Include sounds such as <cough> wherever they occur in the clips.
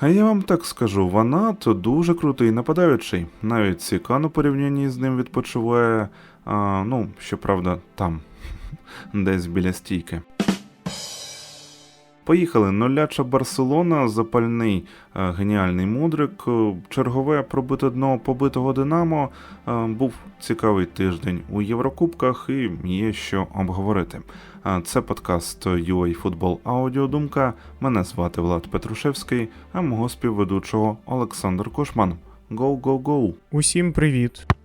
А я вам так скажу, вона то дуже крутий нападаючий. Навіть Сікан у порівнянні з ним відпочиває. А, ну, щоправда, там, <laughs> десь біля стійки. Поїхали. Нуляча Барселона, запальний е, геніальний мудрик, е, чергове пробите дно побитого Динамо. Е, був цікавий тиждень у Єврокубках і є що обговорити. Це подкаст UA Футбол Аудіодумка. Мене звати Влад Петрушевський, а мого співведучого Олександр Кошман. Go, go, go! Усім привіт.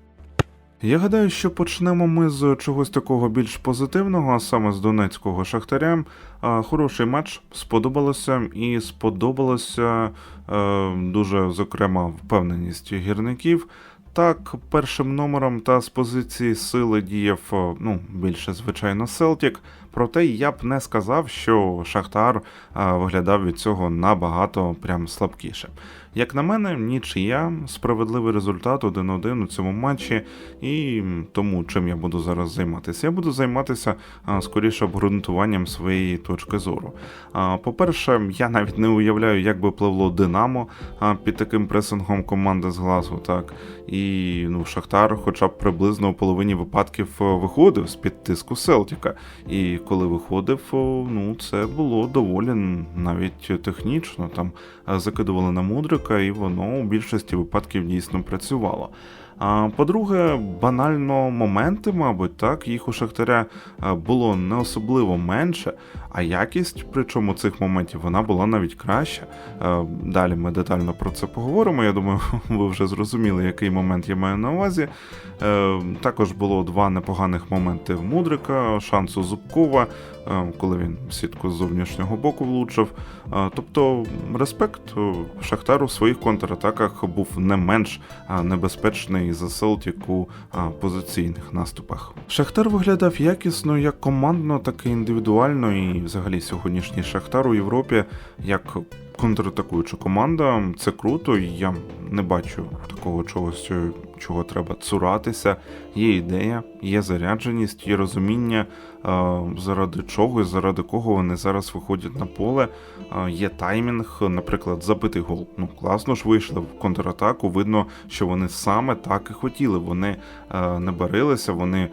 Я гадаю, що почнемо ми з чогось такого більш позитивного, а саме з донецького шахтаря. Хороший матч сподобалося і сподобалося е, дуже зокрема впевненість гірників. Так, першим номером та з позиції сили діяв ну, більше, звичайно, Селтік. Проте я б не сказав, що Шахтар виглядав від цього набагато прям слабкіше. Як на мене, нічия, справедливий результат 1-1 у цьому матчі, і тому чим я буду зараз займатися? Я буду займатися скоріше обґрунтуванням своєї точки зору. По-перше, я навіть не уявляю, як би пливло Динамо під таким пресингом команди з глазу, так. І ну, Шахтар, хоча б приблизно у половині випадків е, виходив з під тиску Селтіка. І коли виходив, ну це було доволі навіть технічно. Там е, закидували на мудрика, і воно у більшості випадків дійсно працювало. А по-друге, банально моменти, мабуть, так, їх у Шахтаря е, було не особливо менше, а якість, причому цих моментів, вона була навіть краща. Е, Далі ми детально про це поговоримо. Я думаю, <laughs> ви вже зрозуміли, який момент я маю на увазі. Е, Також було два непоганих моменти в Мудрика, шансу Зубкова, коли він сітку з зовнішнього боку влучив. Тобто, респект Шахтару в своїх контратаках був не менш небезпечний за Селтік у позиційних наступах. Шахтар виглядав якісно як командно, так і індивідуально, і взагалі сьогоднішній Шахтар у Європі як контратакуюча команда. Це круто, і я не бачу такого чогось, чого треба цуратися. Є ідея, є зарядженість, є розуміння, е, заради чого і заради кого вони зараз виходять на поле. Е, Є таймінг, наприклад, забитий гол. Ну класно ж вийшли в контратаку. Видно, що вони саме так і хотіли. Вони е, не барилися, вони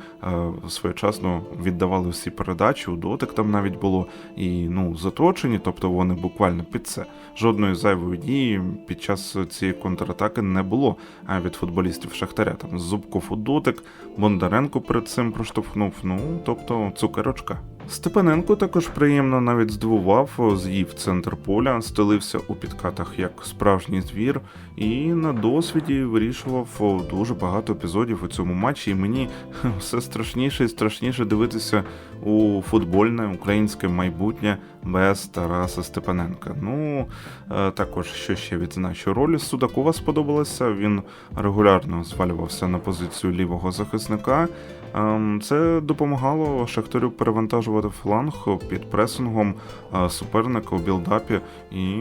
своєчасно віддавали всі передачі. У дотик там навіть було і ну заточені, тобто вони буквально під це. Жодної зайвої дії під час цієї контратаки не було а від футболістів Шахтаря. Там Зубков у дотик, Бондаренко перед цим проштовхнув. Ну тобто цукерочка. Степаненко також приємно навіть здивував, з'їв центр поля, стелився у підкатах як справжній звір, і на досвіді вирішував дуже багато епізодів у цьому матчі. І мені <laughs> все страшніше і страшніше дивитися у футбольне українське майбутнє без Тараса Степаненка. Ну е, також що ще відзначу роль Судакова сподобалася. Він регулярно звалювався на позицію лівого захисника. Ем, Це допомагало Шахтарю перевантажувати фланг під пресингом е, суперника у білдапі і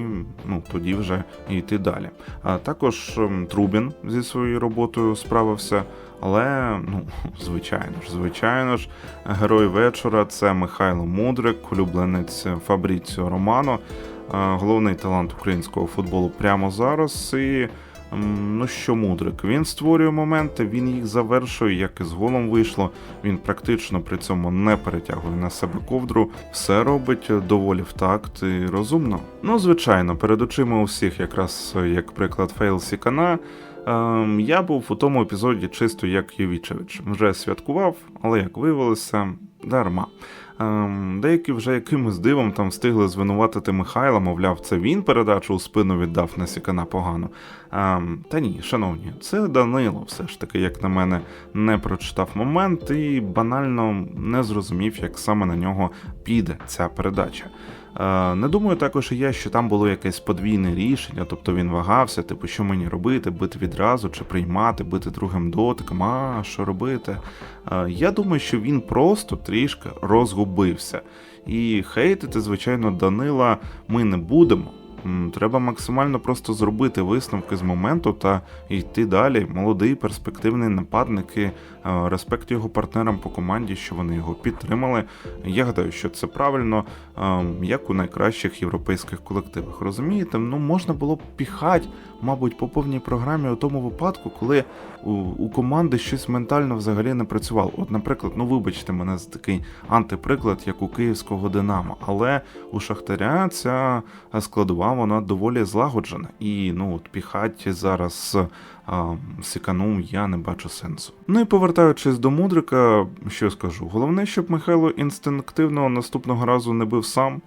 ну, тоді вже йти далі. А також ем, Трубін зі своєю роботою справився. Але, ну, <laughs> звичайно ж, звичайно ж, герой вечора це Михайло Мудрик, улюбленець Фабріціо Романо, е, головний талант українського футболу прямо зараз. І Ну що, мудрик, він створює моменти, він їх завершує, як і з голом вийшло. Він практично при цьому не перетягує на себе ковдру, все робить доволі в такт і розумно. Ну, звичайно, перед очима у всіх, якраз як приклад Фейл Сікана. Ем, я був у тому епізоді чисто як Євічевич. Вже святкував, але як виявилося, дарма. Ем, деякі вже якимось дивом там встигли звинуватити Михайла, мовляв, це він передачу у спину віддав на Сікана погано. Ем, та ні, шановні, це Данило, все ж таки, як на мене, не прочитав момент і банально не зрозумів, як саме на нього піде ця передача. Е, Не думаю також і я, що там було якесь подвійне рішення, тобто він вагався, типу, що мені робити, бити відразу чи приймати, бити другим дотиком, а що робити. Е, Я думаю, що він просто трішки розгубився. І хейтити, звичайно, Данила ми не будемо. Треба максимально просто зробити висновки з моменту та йти далі. Молодий перспективний нападник і е, респект його партнерам по команді, що вони його підтримали. Я гадаю, що це правильно, е, як у найкращих європейських колективах. Розумієте, ну можна було б піхати, мабуть, по повній програмі у тому випадку, коли у, у команди щось ментально взагалі не працювало. От, наприклад, ну вибачте мене за такий антиприклад, як у київського Динамо, але у Шахтаря ця складова вона доволі злагоджена. І ну от піхать зараз а, сікану я не бачу сенсу. Ну і повертаючись до мудрика, що скажу, головне, щоб Михайло інстинктивно наступного разу не бив сам.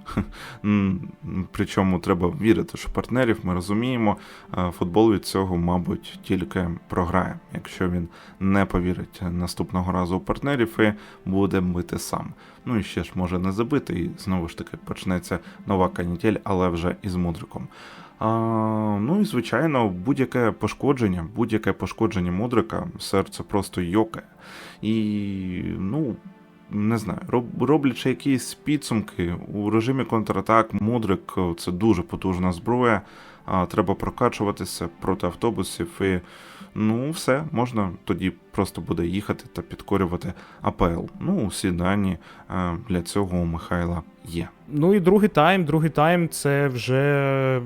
<laughs> Причому треба вірити, що партнерів ми розуміємо. Футбол від цього, мабуть, тільки програє, якщо він не повірить наступного разу у партнерів і буде бити сам. Ну і ще ж може не забити, і знову ж таки почнеться нова канітель, але вже із мудриком. А, ну і звичайно, будь-яке пошкодження, будь-яке пошкодження мудрика, серце просто йокає. І ну. Не знаю, роблячи якісь підсумки у режимі контратак, мудрик це дуже потужна зброя. А, треба прокачуватися проти автобусів, і ну все, можна тоді просто буде їхати та підкорювати АПЛ. Ну, усі дані е, для цього у Михайла є. Ну і другий тайм. Другий тайм це вже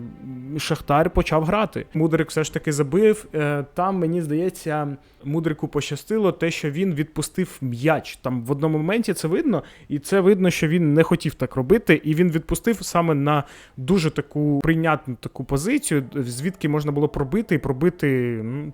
Шахтар почав грати. Мудрик все ж таки забив. Е, Там мені здається, Мудрику пощастило те, що він відпустив м'яч. Там в одному моменті це видно, і це видно, що він не хотів так робити, і він відпустив саме на дуже таку прийнятну таку позицію, звідки можна було пробити і пробити. ну,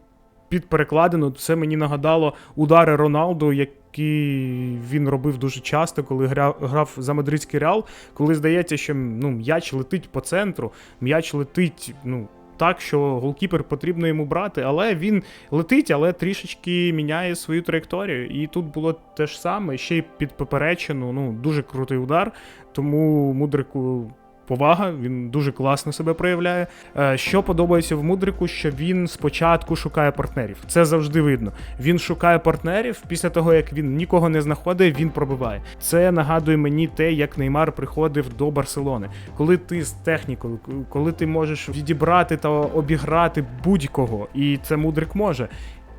Під перекладину це мені нагадало удари Роналду, які він робив дуже часто, коли грав за мадридський реал, коли здається, що ну, м'яч летить по центру, м'яч летить ну, так, що голкіпер потрібно йому брати, але він летить, але трішечки міняє свою траєкторію. І тут було те ж саме, ще й під поперечину. Ну, дуже крутий удар. Тому мудрику. Повага, він дуже класно себе проявляє. Е, Що подобається в мудрику, що він спочатку шукає партнерів. Це завжди видно. Він шукає партнерів після того, як він нікого не знаходить, він пробиває. Це нагадує мені те, як Неймар приходив до Барселони. Коли ти з технікою, коли ти можеш відібрати та обіграти будь-кого, і це мудрик може.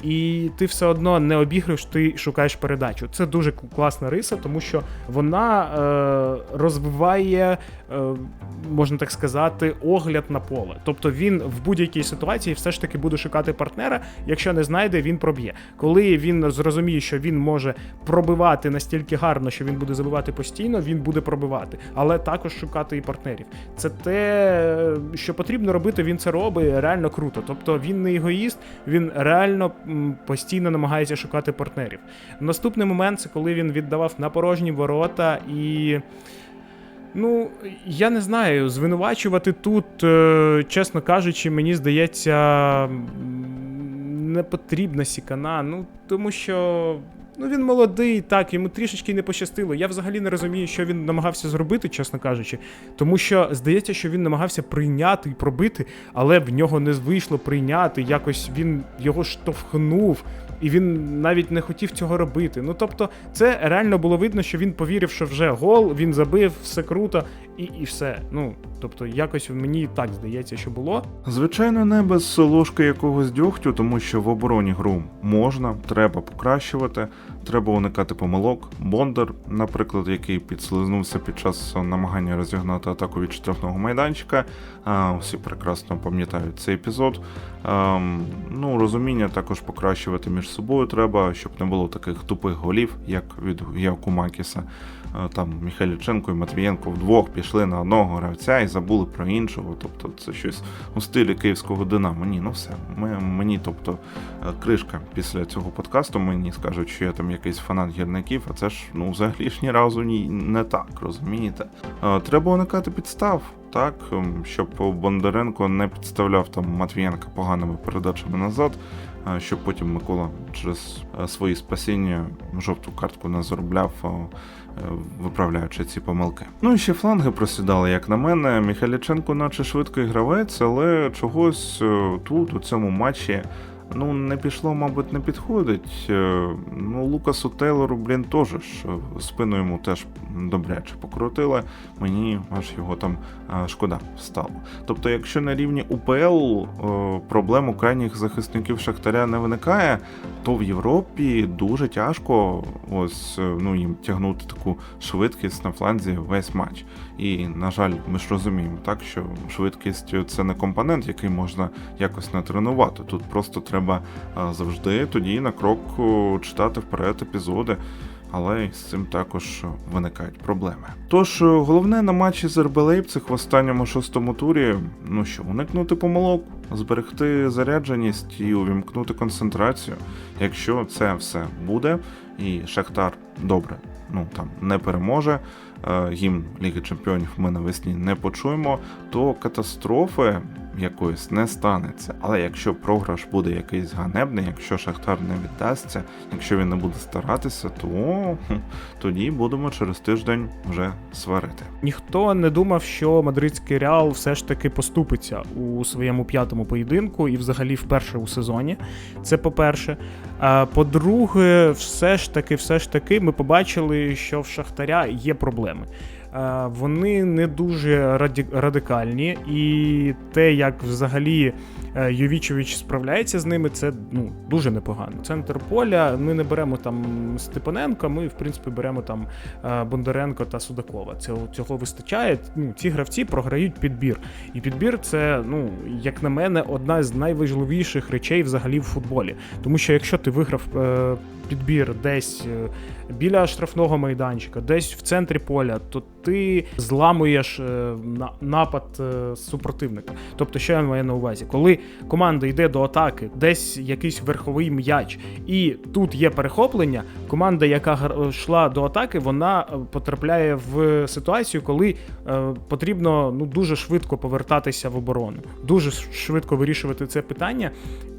І ти все одно не обігруєш, ти шукаєш передачу. Це дуже класна риса, тому що вона е, розвиває, можна так сказати, огляд на поле. Тобто він в будь-якій ситуації все ж таки буде шукати партнера. Якщо не знайде, він проб'є. Коли він зрозуміє, що він може пробивати настільки гарно, що він буде забивати постійно, він буде пробивати, але також шукати і партнерів. Це те, що потрібно робити, він це робить реально круто. Тобто він не егоїст, він реально постійно намагається шукати партнерів. Наступний момент це коли він віддавав на порожні ворота і. Ну, я не знаю, звинувачувати тут, е, чесно кажучи, мені здається, не потрібна сікана. Ну, тому що. Ну, він молодий, так, йому трішечки не пощастило. Я взагалі не розумію, що він намагався зробити, чесно кажучи. Тому що здається, що він намагався прийняти і пробити, але в нього не вийшло прийняти. Якось він його штовхнув, і він навіть не хотів цього робити. Ну тобто, це реально було видно, що він повірив, що вже гол, він забив, все круто, і, і все. Ну тобто, якось мені так здається, що було. Звичайно, не без ложки якогось дьогтю, тому що в обороні гру можна, треба покращувати, треба уникати помилок. Бондар, наприклад, який підслизнувся під час намагання розігнати атаку від штрафного майданчика. А, всі прекрасно пам'ятають цей епізод. Ем, ну, розуміння також покращувати між собою треба, щоб не було таких тупих голів, як від Якумакіса. Е, Там Міхайліченко і Матвієнко вдвох пішли на одного гравця і забули про іншого. Тобто це щось у стилі київського Динамо. Ні, ну все. Ми, мені, тобто, е, кришка після цього подкасту мені скажуть, що я там якийсь фанат гірників, а це ж ну взагалі ж ні разу ні, не так, розумієте? Е, Треба уникати підстав. Так, ем, щоб Бондаренко не підставляв там Матвієнка поганими передачами назад, щоб потім Микола через е, свої спасіння жовту картку не заробляв, е, виправляючи ці помилки. Ну і ще фланги просідали, як на мене. Міхаліченко, наче швидкий гравець, але чогось е, тут, у цьому матчі, ну, не пішло, мабуть, не підходить. Е, Ну, Лукасу Тейлору, блін, теж спину йому теж добряче покрутили. Мені аж його там е, шкода стало. Тобто, якщо на рівні УПЛ е, проблем у крайніх захисників Шахтаря не виникає, то в Європі дуже тяжко ось ну, їм тягнути таку швидкість на фланзі весь матч. І, на жаль, ми ж розуміємо, так що швидкість це не компонент, який можна якось натренувати. Тут просто треба е, завжди тоді на крок читати вперед епізоди. Але з цим також виникають проблеми. Тож е, головне на матчі з РБ Лейпциг в останньому шостому турі, ну що, уникнути помилок, зберегти зарядженість і увімкнути концентрацію. Якщо це все буде, і Шахтар добре, ну там не переможе, е, гімн Ліги Чемпіонів ми навесні не почуємо, то катастрофи якоїсь не станеться. Але якщо програш буде якийсь ганебний, якщо Шахтар не віддасться, якщо він не буде старатися, то тоді будемо через тиждень вже сварити. Ніхто не думав, що мадридський реал все ж таки поступиться у своєму п'ятому поєдинку і взагалі вперше у сезоні. Це по-перше. По-друге, все ж таки, все ж таки, ми побачили, що в Шахтаря є проблеми. Е, Вони не дуже радикальні, і те, як взагалі е, Йовічович справляється з ними, це ну дуже непогано. Центр поля. Ми не беремо там Степаненка. Ми, в принципі, беремо там е, Бондаренко та Судакова. Цього цього вистачає. Ну, ці гравці програють підбір. І підбір це, ну як на мене, одна з найважливіших речей взагалі в футболі. Тому що якщо ти виграв е, підбір десь е, біля штрафного майданчика, десь в центрі поля, то ти зламуєш е, на- напад е, супротивника. Тобто, що я маю на увазі, коли команда йде до атаки, десь якийсь верховий м'яч, і тут є перехоплення, команда, яка йшла до атаки, вона е, потрапляє в ситуацію, коли е, потрібно ну дуже швидко повертатися в оборону, дуже швидко вирішувати це питання.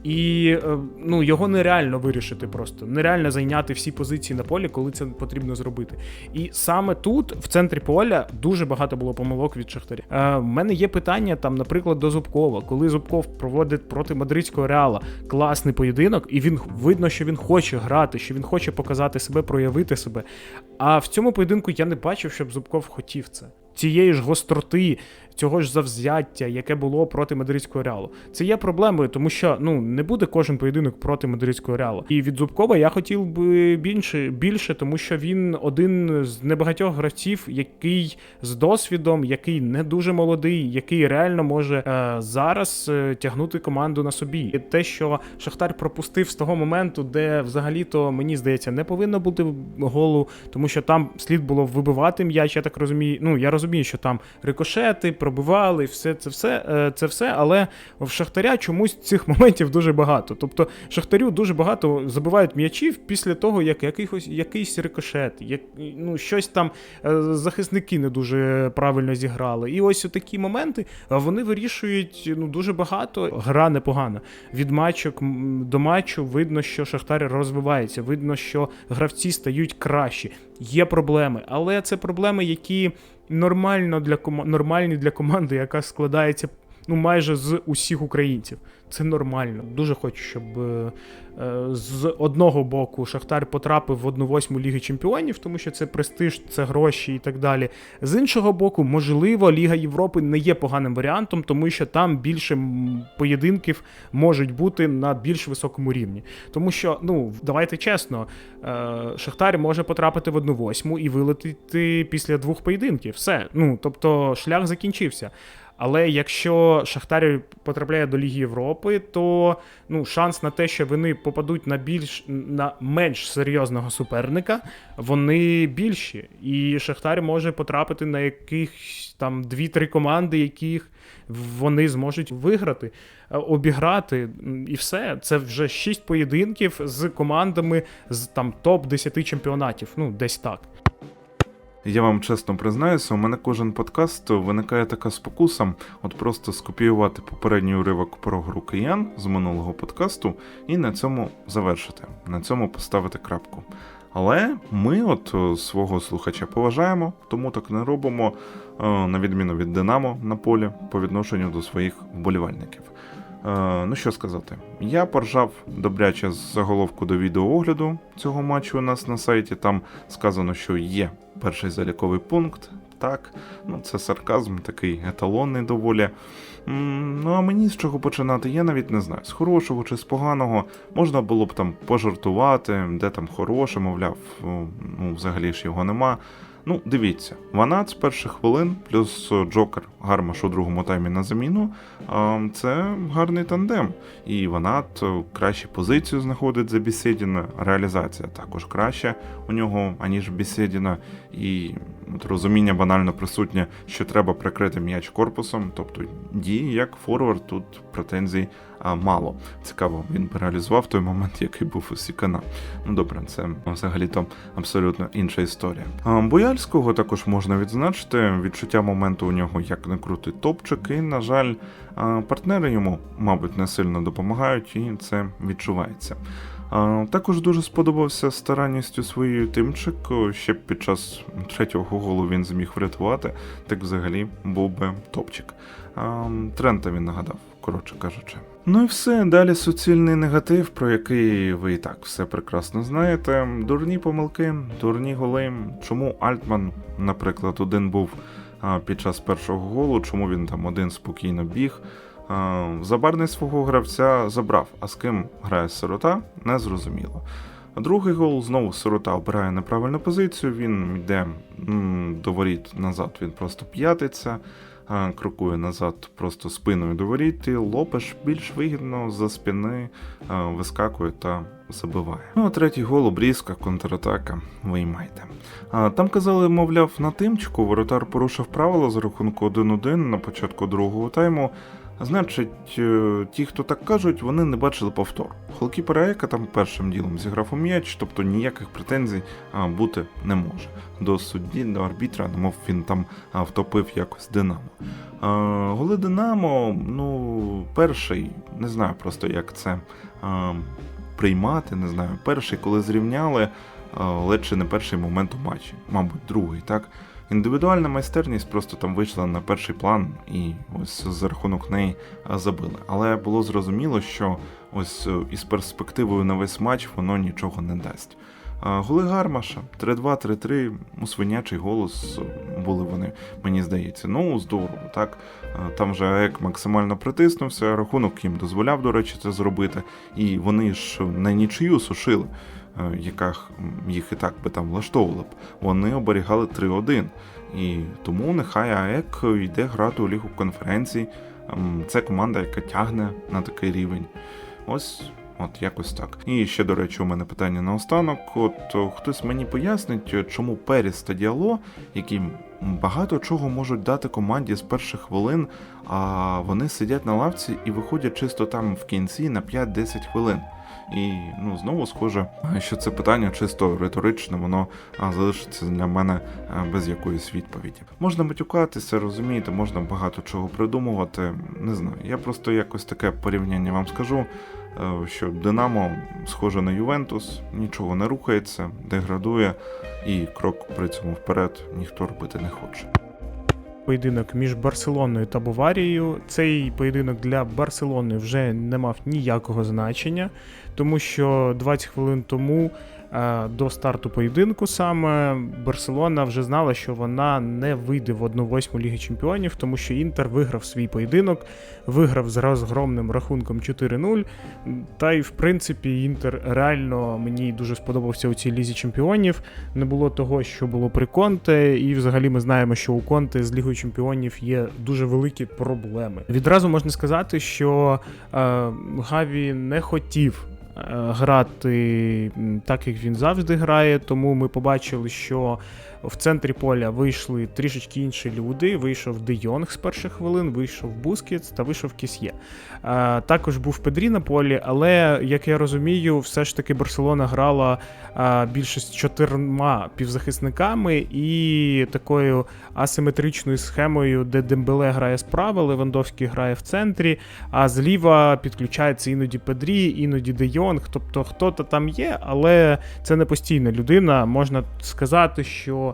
І е, ну його нереально вирішити просто. Нереально зайняти всі позиції на полі, коли це потрібно зробити. І саме тут, в центрі поля, дуже багато було помилок від Шахтаря. Е, в мене є питання там, наприклад, до Зубкова, коли Зубков проводить проти мадридського реала класний поєдинок, і він видно, що він хоче грати, що він хоче показати себе, проявити себе. А в цьому поєдинку я не бачив, щоб Зубков хотів це. Цієї ж гостроти, цього ж завзяття, яке було проти мадридського реалу. Це є проблемою, тому що ну не буде кожен поєдинок проти мадридського реалу. І від Зубкова я хотів би більше, більше, тому що він один з небагатьох гравців, який з досвідом, який не дуже молодий, який реально може е, зараз е, тягнути команду на собі. І те, що Шахтар пропустив з того моменту, де взагалі-то мені здається не повинно бути голу, тому що там слід було вибивати м'яч. Я так розумію. Ну я розумію, що там рикошети, пробивали, все це все, е, це все, але в Шахтаря чомусь цих <laughs> моментів дуже багато. Тобто Шахтарю дуже багато забивають м'ячів після того, як якийсь, якийсь рикошет, як, ну, щось там е, захисники не дуже правильно зіграли. І ось такі моменти вони вирішують ну, дуже багато. Гра непогана. Від матчу к м, до матчу видно, що Шахтар розвивається, видно, що гравці стають кращі. Є проблеми, але це проблеми, які нормально для нормальні для команди, яка складається ну майже з усіх українців. Це нормально. Дуже хочу, щоб е, е, з одного боку Шахтар потрапив в 1-8 Ліги Чемпіонів, тому що це престиж, це гроші і так далі. З іншого боку, можливо, Ліга Європи не є поганим варіантом, тому що там більше поєдинків можуть бути на більш високому рівні. Тому що, ну, давайте чесно, е, Шахтар може потрапити в 1-8 і вилетіти після двох поєдинків. Все. Ну, тобто шлях закінчився. Але якщо Шахтар потрапляє до Ліги Європи, то ну, шанс на те, що вони попадуть на більш на менш серйозного суперника, вони більші. І Шахтар може потрапити на якихось там 2-3 команди, яких вони зможуть виграти, е, обіграти, і все. Це вже 6 поєдинків з командами з там топ-10 чемпіонатів. Ну, десь так. Я вам чесно признаюся, у мене кожен подкаст виникає така спокуса, от просто скопіювати попередній уривок про гру киян з минулого подкасту і на цьому завершити, на цьому поставити крапку. Але ми от е, свого слухача поважаємо, тому так не робимо, е, на відміну від Динамо на полі по відношенню до своїх вболівальників. Е, ну що сказати, я поржав добряче з заголовку до відеоогляду цього матчу у нас на сайті. Там сказано, що є перший заліковий пункт. Так, ну це сарказм, такий еталонний доволі. Ну а мені з чого починати, я навіть не знаю. З хорошого чи з поганого можна було б там пожартувати, де там хороше, мовляв, ну взагалі ж його нема. Ну, дивіться, вона з перших хвилин, плюс Джокер Гармаш у другому таймі на заміну. Це гарний тандем. І вона кращу позицію знаходить за Бісєдіна. Реалізація також краща у нього, аніж Бісєдіна. І розуміння банально присутнє, що треба прикрити м'яч корпусом, тобто дії як форвард, тут претензій а, мало. Цікаво, він реалізував той момент, який був у Сікана. Ну добре, це взагалі-то абсолютно інша історія. А, Бояльського також можна відзначити. Відчуття моменту у нього як не крутий топчик, і, на жаль, партнери йому, мабуть, не сильно допомагають, і це відчувається. Також дуже сподобався старанністю своєю тимчик. Ще під час третього голу він зміг врятувати, так взагалі був би топчик. Трента він нагадав, коротше кажучи. Ну і все, далі суцільний негатив, про який ви і так все прекрасно знаєте. Дурні помилки, дурні голи. Чому Альтман, наприклад, один був під час першого голу, чому він там один спокійно біг. А, Забарний свого гравця забрав, а з ким грає сирота, не зрозуміло. Другий гол знову сирота обирає неправильну позицію, він йде до воріт назад, він просто п'ятиться, крокує назад просто спиною до воріт, і Лопеш більш вигідно за спини вискакує та забиває. Ну а третій гол обрізка, контратака, виймайте. Там казали, мовляв, на тимчику воротар порушив правила за рахунку 1-1 на початку другого тайму. Значить, е, ті, хто так кажуть, вони не бачили повтор. Холкіпер Ека там першим ділом зіграв у м'яч, тобто ніяких претензій бути не може. До судді, до арбітра, немов він там втопив якось Динамо. Голи Динамо, ну, перший, не знаю просто як це приймати, не знаю. Перший, коли зрівняли, ледь не перший момент у матчі, мабуть, другий, так. Індивідуальна майстерність просто там вийшла на перший план і ось за рахунок неї забили. Але було зрозуміло, що ось е, із перспективою на весь матч воно нічого не дасть. Голи Гармаша 3-2, 3-3, у свинячий голос е, були вони, мені здається. Ну, здорово, так. Там вже АЕК максимально притиснувся, рахунок їм дозволяв, до речі, це зробити. І вони ж на нічию сушили е, яка їх і так би там влаштовувала б, вони оберігали 3-1. І тому нехай АЕК йде грати у Лігу конференцій. Ем, Це команда, яка тягне на такий рівень. Ось. От якось так. І ще, до речі, у мене питання на останок. От хтось мені пояснить, е, чому Періс та Діало, які багато чого можуть дати команді з перших хвилин, а вони сидять на лавці і виходять чисто там в кінці на 5-10 хвилин. І ну знову схоже, що це питання чисто риторичне, воно залишиться для мене а, без якоїсь відповіді. Можна матюкатися, розумієте, можна багато чого придумувати. Не знаю. Я просто якось таке порівняння вам скажу. Е, Що Динамо схоже на Ювентус, нічого не рухається, деградує, і крок при цьому вперед ніхто робити не хоче. Поєдинок між Барселоною та Баварією. Цей поєдинок для Барселони вже не мав ніякого значення, тому що 20 хвилин тому до старту поєдинку саме Барселона вже знала, що вона не вийде в 1-8 Ліги Чемпіонів, тому що Інтер виграв свій поєдинок, виграв з розгромним рахунком 4-0. Та й в принципі Інтер реально мені дуже сподобався у цій лізі чемпіонів. Не було того, що було при Конте, і взагалі ми знаємо, що у Конте з Лігою Чемпіонів є дуже великі проблеми. Відразу можна сказати, що е, Гаві не хотів. Е, Грати так, як він завжди грає, тому ми побачили, що в центрі поля вийшли трішечки інші люди. Вийшов Де Йонг з перших хвилин, вийшов Бускетс та вийшов Кісьє. Е, Також був Педрі на полі, але як я розумію, все ж таки Барселона грала з чотирма півзахисниками і такою асиметричною схемою, де Дембеле грає справа, Левандовський грає в центрі, а зліва підключається іноді Педрі, іноді Де. Йонг, тобто хто-то там є, але це не постійна людина. Можна сказати, що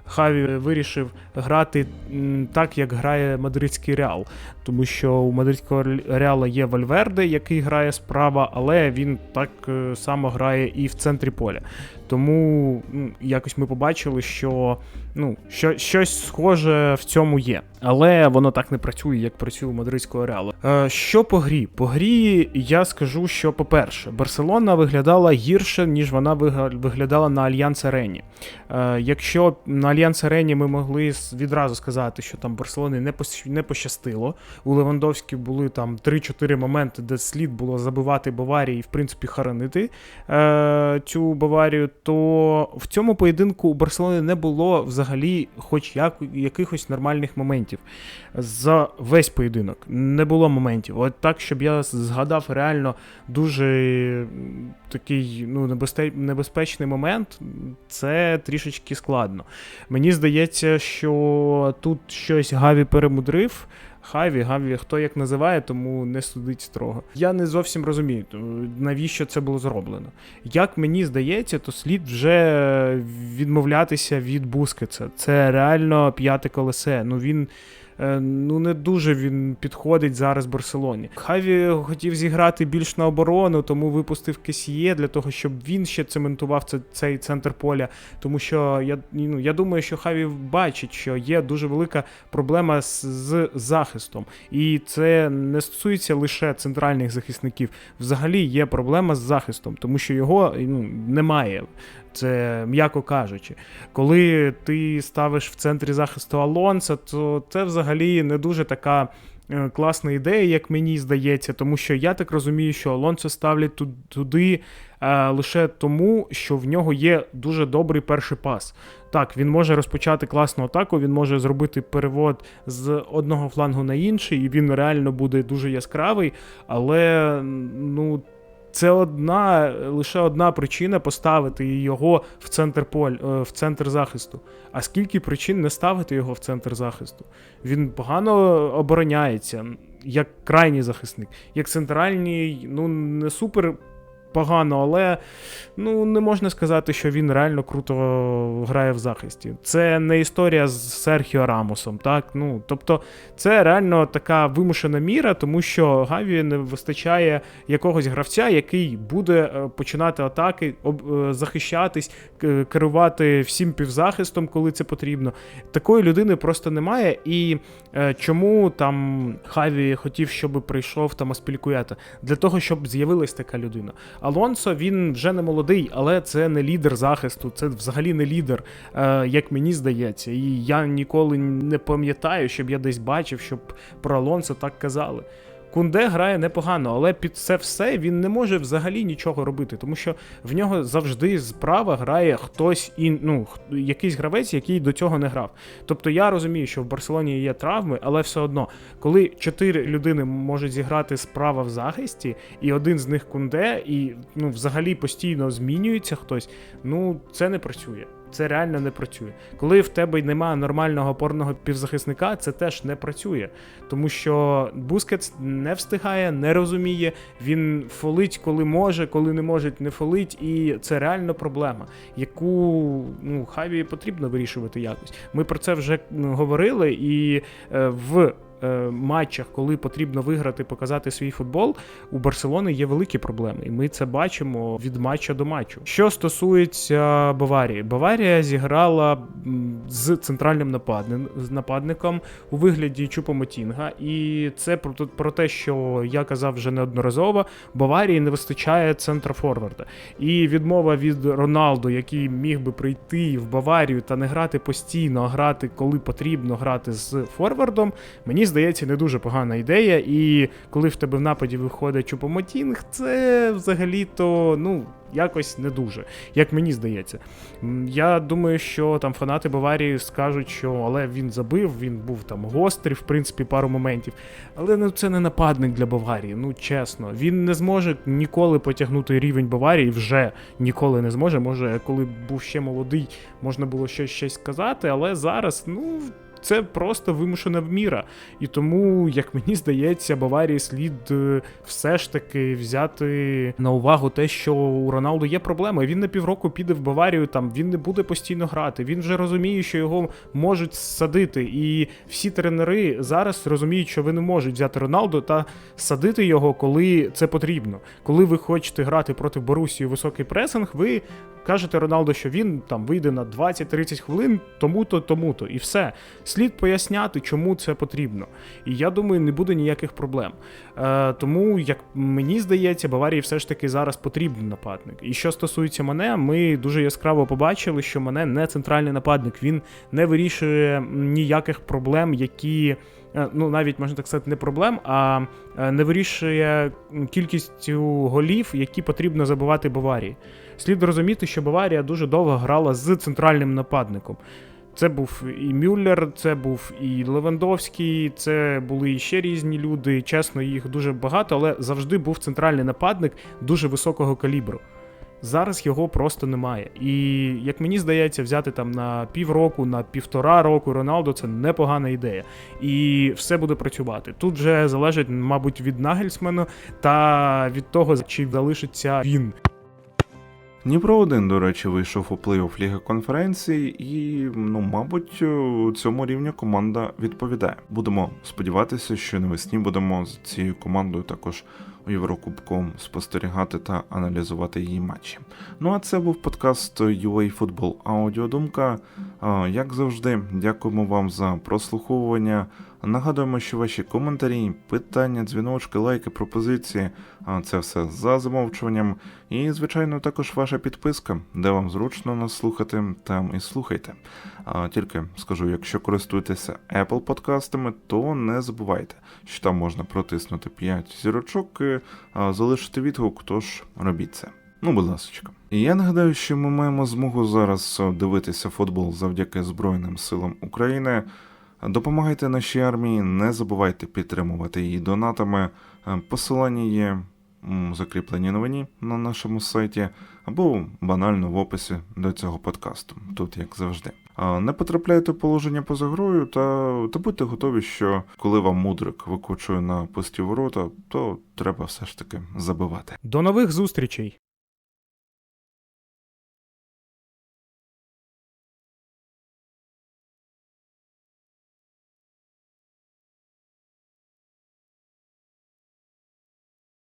Хаві вирішив грати так, як грає мадридський Реал. Тому що у мадридського Реала є Вальверде, який грає справа, але він так е, само грає і в центрі поля. Тому якось ми побачили, що ну, що, щось схоже в цьому є. Але воно так не працює, як працює у мадридського реалу. Е, що по грі? По грі я скажу, що, по-перше, Барселона виглядала гірше, ніж вона виглядала на Альянс Арені. Е, якщо на Альянс Арені ми могли відразу сказати, що там Барселоні не, пощастило, у Левандовській були там 3-4 моменти, де слід було забивати Баварії і, в принципі, хоронити е, цю Баварію, то в цьому поєдинку у Барселони не було взагалі хоч як, якихось нормальних моментів. За весь поєдинок не було моментів. От так, щоб я згадав реально дуже такий ну, небезпечний момент, це трішечки складно. Мені здається, що тут щось Гаві перемудрив. Хаві, Гаві, хто як називає, тому не судить строго. Я не зовсім розумію, навіщо це було зроблено. Як мені здається, то слід вже відмовлятися від Бускетса. Це реально п'яте колесе. Ну він. Е, Ну, не дуже він підходить зараз Барселоні. Хаві хотів зіграти більш на оборону, тому випустив Кесіє для того, щоб він ще цементував це, цей центр поля. Тому що я, ну, я думаю, що Хаві бачить, що є дуже велика проблема з, з захистом. І це не стосується лише центральних захисників. Взагалі є проблема з захистом, тому що його ну, немає. Це м'яко кажучи. Коли ти ставиш в центрі захисту Алонса, то це взагалі не дуже така. е, Класна ідея, як мені здається, тому що я так розумію, що Алонсо ставлять туди е, лише тому, що в нього є дуже добрий перший пас. Так, він може розпочати класну атаку, він може зробити перевод з одного флангу на інший, і він реально буде дуже яскравий, але ну. Це одна лише одна причина поставити його в центр поль, е, в центр захисту. А скільки причин не ставити його в центр захисту? Він погано обороняється, як крайній захисник, як центральний, ну не супер погано, але ну не можна сказати, що він реально круто грає в захисті. Це не історія з Серхіо Рамосом, так? Ну тобто, це реально така вимушена міра, тому що Гаві не вистачає якогось гравця, який буде е, починати атаки, е, захищатись, керувати всім півзахистом, коли це потрібно. Такої людини просто немає. І е, чому там Хаві хотів, щоб прийшов там Аспількуята? Для того, щоб з'явилась така людина. Алонсо він вже не молодий, але це не лідер захисту, це взагалі не лідер, е, як мені здається. І я ніколи не пам'ятаю, щоб я десь бачив, щоб про Алонсо так казали. Кунде грає непогано, але під це все він не може взагалі нічого робити, тому що в нього завжди справа грає хтось ін, ну, якийсь гравець, який до цього не грав. Тобто я розумію, що в Барселоні є травми, але все одно, коли чотири людини можуть зіграти справа в захисті, і один з них кунде, і ну, взагалі постійно змінюється хтось, ну це не працює. Це реально не працює. Коли в тебе немає нормального опорного півзахисника, це теж не працює. Тому що Бускетс не встигає, не розуміє. Він фолить, коли може, коли не може, не фолить, і це реально проблема, яку ну, Хаві потрібно вирішувати якось. Ми про це вже говорили, і е, в. Е, Матчах, коли потрібно виграти, показати свій футбол, у Барселони є великі проблеми, і ми це бачимо від матча до матчу. Що стосується Баварії, Баварія зіграла з центральним нападником у вигляді Чупомотінга, і це про, те, що я казав вже неодноразово. Баварії не вистачає центра форварда. І відмова від Роналду, який міг би прийти в Баварію та не грати постійно, а грати, коли потрібно грати з форвардом, мені здається, не дуже погана ідея. І коли в тебе в нападі виходить Чупомотінг, це взагалі-то, ну. Якось не дуже, як мені здається. Я думаю, що там фанати Баварії скажуть, що але він забив, він був там гострий, в принципі, пару моментів. Але ну це не нападник для Баварії, ну чесно. Він не зможе ніколи потягнути рівень Баварії, вже ніколи не зможе. Може, коли був ще молодий, можна було щось щось сказати, але зараз, ну. Це просто вимушена міра. І тому, як мені здається, Баварії слід е, все ж таки взяти на увагу те, що у Роналду є проблеми. Він на півроку піде в Баварію, там він не буде постійно грати. Він вже розуміє, що його можуть садити. І всі тренери зараз розуміють, що ви не можуть взяти Роналду та садити його, коли це потрібно. Коли ви хочете грати проти Борусії високий пресинг, ви кажете Роналду, що він там вийде на 20-30 хвилин, тому-то, тому-то, і все. Слід поясняти, чому це потрібно. І я думаю, не буде ніяких проблем. Е, тому, як мені здається, Баварії все ж таки зараз потрібен нападник. І що стосується мене, ми дуже яскраво побачили, що мене не центральний нападник. Він не вирішує ніяких проблем, які. е, Ну, навіть можна так сказати, не проблем, а е, не вирішує кількістю голів, які потрібно забивати Баварії. Слід розуміти, що Баварія дуже довго грала з центральним нападником. Це був і Мюллер, це був і Левандовський, це були і ще різні люди. Чесно, їх дуже багато, але завжди був центральний нападник дуже високого калібру. Зараз його просто немає. І як мені здається, взяти там на півроку, на півтора року Роналду це непогана ідея. І все буде працювати. Тут вже залежить, мабуть, від Нагельсмена та від того, чи залишиться він. Дніпро 1, до речі, вийшов у плей-офф Ліги конференцій, і, ну, мабуть, цьому рівню команда відповідає. Будемо сподіватися, що навесні будемо з цією командою також у Єврокубку спостерігати та аналізувати її матчі. Ну а це був подкаст UA Football Аудіодумка. Як завжди, дякуємо вам за прослуховування. Нагадуємо, що ваші коментарі, питання, дзвіночки, лайки, пропозиції це все за замовчуванням. І, звичайно, також ваша підписка, де вам зручно нас слухати, там і слухайте. А, тільки скажу, якщо користуєтеся Apple подкастами, то не забувайте, що там можна протиснути 5 зірочок і залишити відгук, тож робіть це. Ну, будь ласка. Я нагадаю, що ми маємо змогу зараз дивитися футбол завдяки Збройним силам України. Допомагайте нашій армії, не забувайте підтримувати її донатами. Е, Посилання є у закріпленій новині на нашому сайті або банально в описі до цього подкасту, тут як завжди. Не потрапляйте в положення поза грою та, та будьте готові, що коли вам мудрик викочує на пусті ворота, то треба все ж таки забивати. До нових зустрічей!